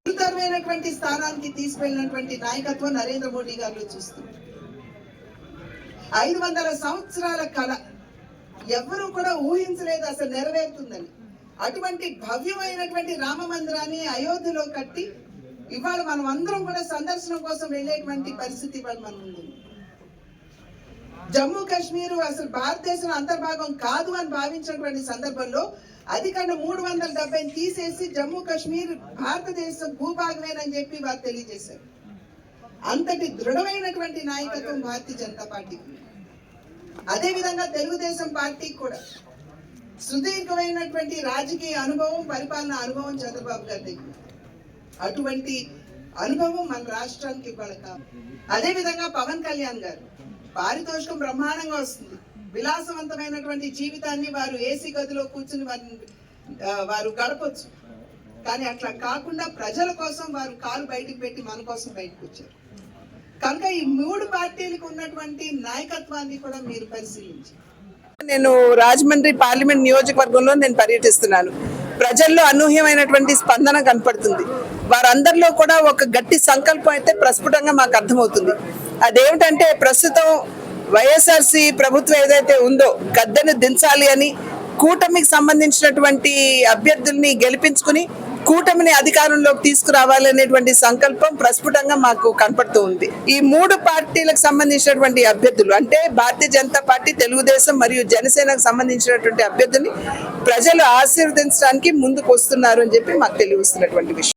గురుతరమైనటువంటి స్థానానికి తీసుకెళ్ళినటువంటి నాయకత్వం నరేంద్ర మోడీ గారిలో చూస్తుంది ఐదు వందల సంవత్సరాల కళ ఎవరు కూడా ఊహించలేదు అసలు నెరవేరుతుందని అటువంటి భవ్యమైనటువంటి రామ మందిరాన్ని అయోధ్యలో కట్టి ఇవాళ మనం అందరం కూడా సందర్శనం కోసం వెళ్ళేటువంటి పరిస్థితి ఇవాళ మనం ఉంది. జమ్మూ కాశ్మీర్ అసలు భారతదేశం అంతర్భాగం కాదు అని భావించినటువంటి సందర్భంలో అది కన్నా మూడు వందల డెబ్బై తీసేసి జమ్మూ కాశ్మీర్ భారతదేశం భూభాగమేనని చెప్పి వారు తెలియజేశారు. అంతటి దృఢమైనటువంటి నాయకత్వం భారతీయ జనతా పార్టీకి అదే విధంగా తెలుగుదేశం పార్టీ కూడా సుదీర్ఘమైనటువంటి రాజకీయ అనుభవం పరిపాలన అనుభవం చంద్రబాబు గారి దగ్గర అటువంటి అనుభవం మన రాష్ట్రానికి ఇవ్వాలి కాదు. అదే విధంగా పవన్ కళ్యాణ్ గారు పారితోషికం బ్రహ్మాండంగా వస్తుంది. విలాసవంతమైనటువంటి జీవితాన్ని వారు ఏసీ గదిలో కూర్చుని వారిని వారు గడపొచ్చు. కానీ అట్లా కాకుండా ప్రజల కోసం వారు కాలు బయటకు పెట్టి మన కోసం బయటకు వచ్చారు. కనుక ఈ మూడు పార్టీలకు ఉన్నటువంటి నాయకత్వాన్ని కూడా మీరు పరిశీలించి నేను రాజమండ్రి పార్లమెంట్ నియోజకవర్గంలో నేను పర్యటిస్తున్నాను. ప్రజల్లో అనూహ్యమైనటువంటి స్పందన కనపడుతుంది. వారందరిలో కూడా ఒక గట్టి సంకల్పం అయితే ప్రస్ఫుటంగా మాకు అర్థమవుతుంది. అదేమిటంటే ప్రస్తుతం వైఎస్ఆర్సి ప్రభుత్వం ఏదైతే ఉందో గద్దెను దించాలి అని కూటమికి సంబంధించినటువంటి అభ్యర్థుల్ని గెలిపించుకుని కూటమిని అధికారంలోకి తీసుకురావాలి అనేటువంటి సంకల్పం ప్రస్ఫుటంగా మాకు కనపడుతూ ఉంది. ఈ మూడు పార్టీలకు సంబంధించినటువంటి అభ్యర్థులు అంటే భారతీయ జనతా పార్టీ తెలుగుదేశం మరియు జనసేనకు సంబంధించినటువంటి అభ్యర్థుల్ని ప్రజలు ఆశీర్వదించడానికి ముందుకు వస్తున్నారు అని చెప్పి మాకు తెలియస్తున్నటువంటి విషయం.